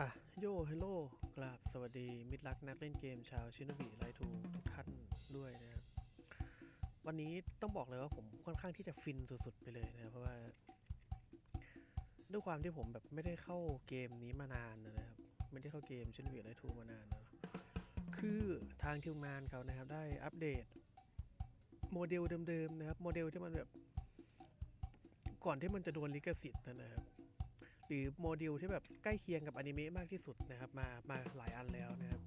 อะโยฮัลโลกราบสวัสดีมิตรรักนักเล่นเกมชาวชินบิไลทูทุกท่านด้วยนะครับ วันนี้ต้องบอกเลยว่าผมค่อนข้างที่จะฟินสุดๆไปเลยนะครับเพราะว่า ด้วยความที่ผมแบบไม่ได้เข้าเกมนี้มานานนะครับ ไม่ได้เข้าเกมชินบิไลทูมานานนะคือทางทีมงานเขานะครับได้อัปเดต โมเดลเดิมๆนะครับ โมเดลที่มันแบบ ก่อนที่มันจะโดนลิขสิทธิ์นะครับ หรือโมเดลที่แบบใกล้เคียงกับอนิเมะมากที่สุดนะครับ มามาหลายอันแล้วนะครับ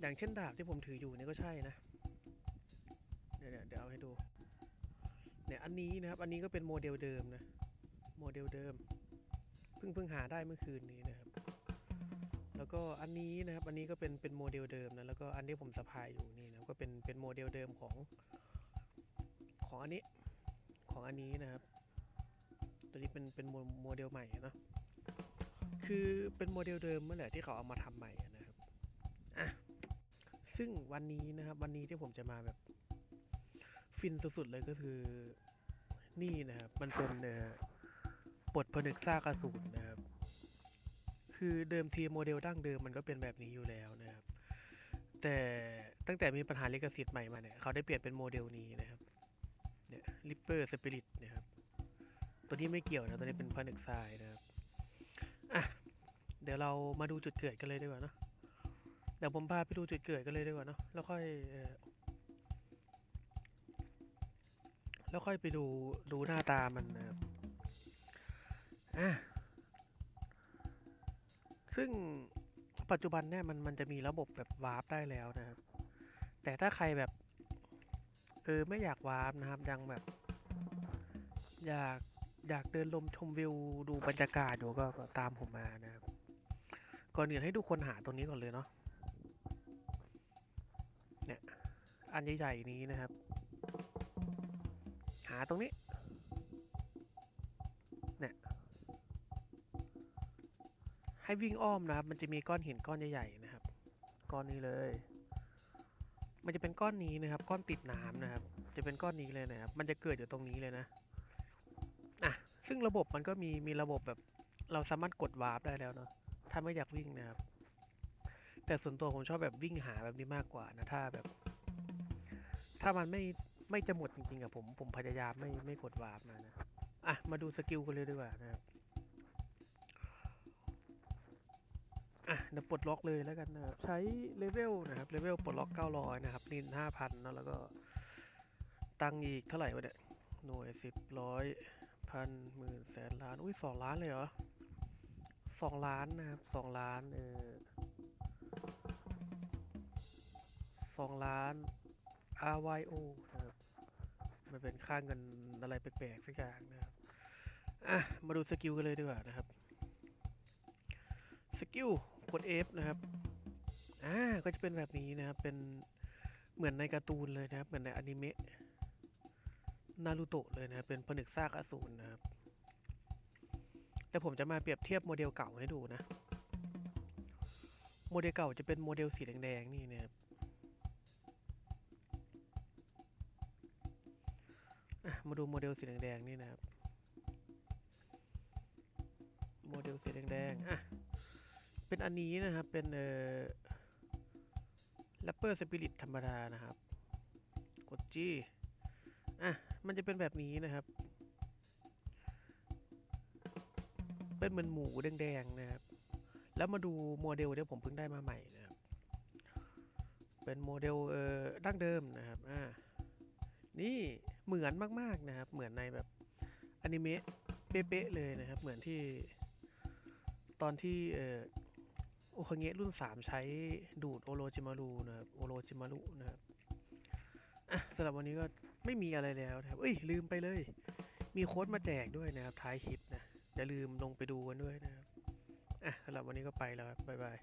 อย่างเช่นดาบที่ผมถืออยู่นี่ก็ใช่นะเดี๋ยวเดี๋ยวเดี๋ยวเอาให้ดูเนี่ยอันนี้นะครับ อันนี้ก็เป็นโมเดลเดิมนะ โมเดลเดิม เพิ่งเพิ่งหาได้เมื่อคืนนี้นะครับ แล้วก็อันนี้นะครับ อันนี้ก็เป็นเป็นโมเดลเดิมนะ แล้วก็อันที่ผมสะพายอยู่นี่นะ ก็เป็นเป็นโมเดลเดิมของของอันนี้ ของอันนี้นะครับ ตัวนี้เป็นเป็นโมเดลใหม่เนาะคือเป็นโมเดลเดิมเมื่อไหร่ที่เขาเอามาทำใหม่นะครับอะซึ่งวันนี้นะครับ วันนี้ที่ผมจะมาแบบ ฟินสุดๆเลยก็คือนี่นะครับ มันเป็นเอ่อบทผนึกซากอสูรนะครับ คือเดิมทีโมเดลดั้งเดิมมันก็เป็นแบบนี้อยู่แล้วนะครับ แต่ตั้งแต่มีปัญหาลิขสิทธิ์ใหม่มาเนี่ย เขาได้เปลี่ยนเป็นโมเดลนี้นะครับ เนี่ยริปเปอร์สปิริตนะครับ ตัวนี้ไม่เกี่ยวนะ ตัวนี้เป็นผนึกทรายนะครับ อะ เดี๋ยวเรามาดูจุดเกิดกันเลยดีกว่าเนะเดี๋ยวผมพาไปดูจุดเกิดกันเลยดีกว่าเนะแล้วค่อยแล้วค่อยไปดูดูหน้าตามันนะครับ อะ ซึ่งปัจจุบันเนี่ยมันมันจะมีระบบแบบวาร์ปได้แล้วนะครับ แต่ถ้าใครแบบเออไม่อยากวาร์ปนะครับ ยังแบบ อยาก อยากเดินลมชมวิวดูบรรยากาศอยู่ก็ก็ตามผมมานะครับ ก่อนอื่นให้ทุกคนหาตรงนี้ก่อนเลยเนาะ เนี่ย อันใหญ่ๆนี้นะครับ หาตรงนี้ เนี่ย ให้วิ่งอ้อมนะครับ มันจะมีก้อนหินก้อนใหญ่ๆนะครับ ก้อนนี้เลย มันจะเป็นก้อนนี้นะครับ ก้อนติดน้ำนะครับ จะเป็นก้อนนี้เลยนะครับ มันจะเกิดอยู่ตรงนี้เลยนะ ซึ่งระบบมันก็มีมีระบบแบบ เราสามารถกดวาร์ปได้แล้วเนาะถ้าไม่อยากวิ่งนะครับ แต่ส่วนตัวผมชอบแบบวิ่งหาแบบนี้มากกว่านะถ้าแบบ ถ้ามันไม่ไม่จะหมดจริงๆอะผมผมพยายามไม่ไม่กดวาร์ปมานะอะมาดูสกิลกันเลยดีกว่านะครับอะเดี๋ยวปลดล็อกเลยแล้วกันนะครับใช้เลเวลนะครับเลเวลปลดล็อก900นะครับนิน5,000นะแล้วก็ตังค์อีกเท่าไหร่วะเนี่ยหน่วยสิบร้อย พันหมื่นแสนล้าน อุ้ยสองล้านเลยเหรอสองล้านนะครับสองล้านเออสองล้าน RYO นะครับ มันเป็นค่าเงินอะไรแปลกๆสักอย่างนะครับ อะ มาดูสกิลกันเลยดีกว่านะครับ สกิลกด F นะครับ อ่า ก็จะเป็นแบบนี้นะครับ เป็นเหมือนในการ์ตูนเลยนะครับ เหมือนในอนิเมะ นารูโตะเลยนะเป็นผนึกซากอสูรนะครับแต่ผมจะมาเปรียบเทียบโมเดลเก่าให้ดูนะ โมเดลเก่าจะเป็นโมเดลสีแดงๆนี่นะครับมาดูโมเดลสีแดงๆนี่นะครับ โมเดลสีแดงๆอะ เป็นอันนี้นะครับ เป็นเอ่อแรปเปอร์สปิริตธรรมดานะครับ กด G อะ มันจะเป็นแบบนี้นะครับ เป็นเหมือนหมูแดงๆนะครับ แล้วมาดูโมเดลที่ผมเพิ่งได้มาใหม่นะครับ เป็นโมเดลเอ่อดั้งเดิมนะครับ อ่า นี่เหมือนมากๆนะครับ เหมือนในแบบอนิเมะเป๊ะๆเลยนะครับ เหมือนที่ตอนที่เอ่อโอคเงะรุ่นสามใช้ดูดโอโรจิมารุนะครับ โอโรจิมารุนะครับ อะสำหรับวันนี้ก็ ไม่มีอะไรแล้วนะครับเอ้ยลืมไปเลย มีโค้ดมาแจกด้วยนะครับท้ายคลิปนะอย่าลืมลงไปดูกันด้วยนะครับอะสำหรับวันนี้ก็ไปแล้วครับบ๊ายบาย